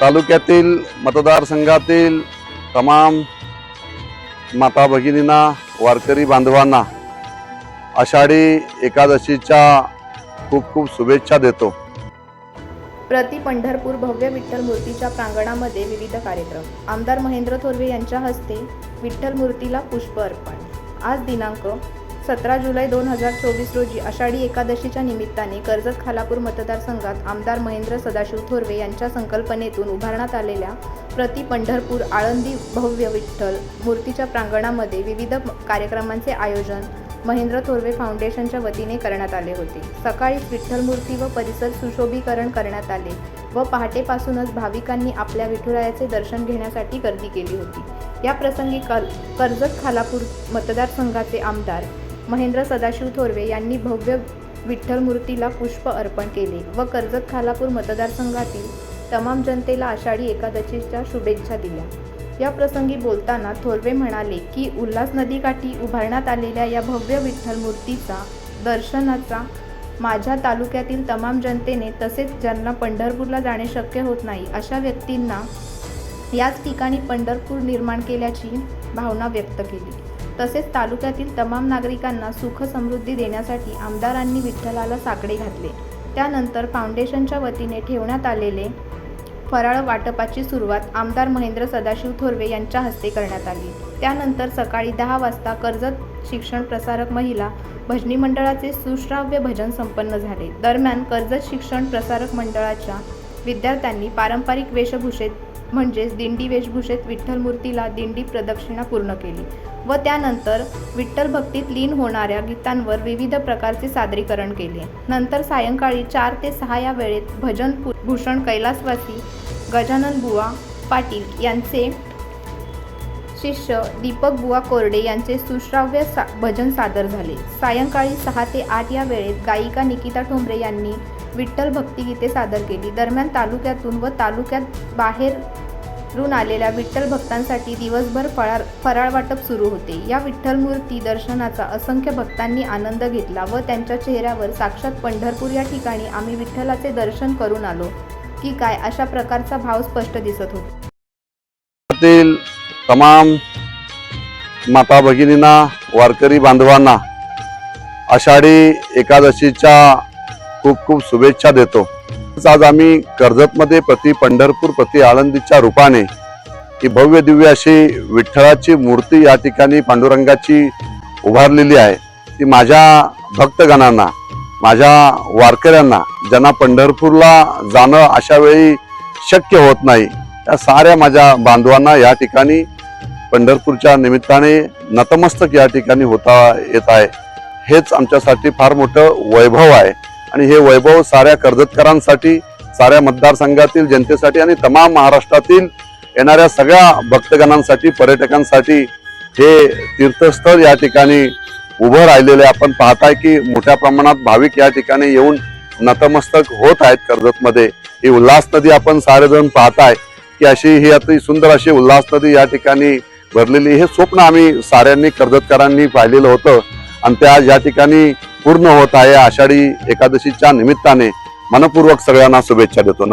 तालुक्यातील मतदारसंघातील तमाम माता भगिनींना वारकरी बांधवांना आषाढी एकादशीच्या खूप खूप शुभेच्छा देतो. प्रति पंढरपूर भव्य विठ्ठल मूर्तीच्या प्रांगणामध्ये विविध कार्यक्रम. आमदार महेंद्र थोरवे यांच्या हस्ते विठ्ठल मूर्तीला पुष्प अर्पण. आज दिनांक सतरा जुलै दोन हजार चोवीस रोजी आषाढी एकादशीच्या निमित्ताने कर्जत खालापूर मतदारसंघात आमदार महेंद्र सदाशिव थोरवे यांच्या संकल्पनेतून उभारण्यात आलेल्या प्रति पंढरपूर आळंदी भव्य विठ्ठल मूर्तीच्या प्रांगणामध्ये विविध कार्यक्रमांचे आयोजन महेंद्र थोरवे फाउंडेशनच्या वतीने करण्यात आले होते. सकाळीच विठ्ठल मूर्ती व परिसर सुशोभीकरण करण्यात आले व पहाटेपासूनच भाविकांनी आपल्या विठुरायाचे दर्शन घेण्यासाठी गर्दी केली होती. या प्रसंगी कर्जत खालापूर मतदारसंघाचे आमदार महेंद्र सदाशिव थोरवे यांनी भव्य विठ्ठल मूर्तीला पुष्प अर्पण केले व कर्जत खालापूर मतदारसंघातील तमाम जनतेला आषाढी एकादशीच्या शुभेच्छा दिल्या. या प्रसंगी बोलताना थोरवे म्हणाले की उल्हास नदीकाठी उभारण्यात आलेल्या या भव्य विठ्ठल मूर्तीचा दर्शनाचा माझ्या तालुक्यातील तमाम जनतेने तसेच ज्यांना पंढरपूरला जाणे शक्य होत नाही अशा व्यक्तींना याच ठिकाणी पंढरपूर निर्माण केल्याची भावना व्यक्त केली. तसेच तालुक्यातील तमाम नागरिकांना सुख समृद्धी देण्यासाठी आमदारांनी विठ्ठलाला साकडे घातले. त्यानंतर फाउंडेशनच्या वतीने ठेवण्यात आलेले फराळ वाटपाची सुरुवात आमदार महेंद्र सदाशिव थोरवे यांच्या हस्ते करण्यात आली. त्यानंतर सकाळी दहा वाजता कर्जत शिक्षण प्रसारक महिला भजनी मंडळाचे सुश्राव्य भजन संपन्न झाले. दरम्यान कर्जत शिक्षण प्रसारक मंडळाच्या विद्यार्थ्यांनी पारंपरिक वेशभूषेत म्हणजेच दिंडी वेशभूषेत विठ्ठल मूर्तीला दिंडी प्रदक्षिणा पूर्ण केली व त्यानंतर विठ्ठल भक्तीत लीन होणाऱ्या गीतांवर विविध प्रकारचे सादरीकरण केले. नंतर सायंकाळी चार ते सहा या वेळेत भजन पु- भूषण कैलासवासी गजानन बुवा पाटील यांचे शिष्य दीपक बुवा कोरडे यांचे सुश्राव्य सा भजन सादर झाले. सायंकाळी सहा ते आठ या वेळेत गायिका निकिता ठोंबरे यांनी विठ्ठल भक्तिगीते सादर केली. दरम्यान तालुक्यातून व तालुक्यात बाहेर बाहेरून आलेल्या विठ्ठल भक्तांसाठी दिवसभर फळार फराळ वाटप सुरू होते. या विठ्ठल मूर्ती दर्शनाचा असंख्य भक्तांनी आनंद घेतला व त्यांच्या चेहऱ्यावर साक्षात पंढरपूर या ठिकाणी आम्ही विठ्ठलाचे दर्शन करून आलो. की काय? अशा प्रकारचा भाव स्पष्ट दिसत होता. तमाम माता भगिनींना वारकरी बांधवांना आषाढी एकादशीच्या खूप खूप शुभेच्छा देतो. आज आम्ही कर्जतमध्ये प्रति पंढरपूर प्रति आळंदीच्या रूपाने ही भव्य दिव्य अशी विठ्ठलाची मूर्ती या ठिकाणी पांडुरंगाची उभारलेली आहे. ती माझ्या भक्तगणांना माझ्या वारकऱ्यांना ज्यांना पंढरपूरला जाणं अशा वेळी शक्य होत नाही त्या साऱ्या माझ्या बांधवांना या ठिकाणी पंढरपूरच्या निमित्ताने नतमस्तक या ठिकाणी होता येत आहे. हेच आमच्यासाठी फार मोठं वैभव आहे. आणि हे वैभव साऱ्या कर्जतकरांसाठी साऱ्या मतदारसंघातील जनतेसाठी आणि तमाम महाराष्ट्रातील येणाऱ्या सगळ्या भक्तगणांसाठी पर्यटकांसाठी हे तीर्थस्थळ या ठिकाणी उभं राहिलेले आपण पाहताय की मोठ्या प्रमाणात भाविक या ठिकाणी येऊन नतमस्तक होत आहेत कर्जतमध्ये. ही उल्हास नदी आपण सारेजण पाहताय की अशी ही अति सुंदर अशी उल्हास नदी या ठिकाणी भरलेली. हे स्वप्न आम्ही साऱ्यांनी कर्जतकरांनी पाहिलेलं होतं. आणि त्या या ठिकाणी पूर्ण होत आहे. आषाढी एकादशीच्या निमित्ताने मनपूर्वक सगळ्यांना शुभेच्छा देतो.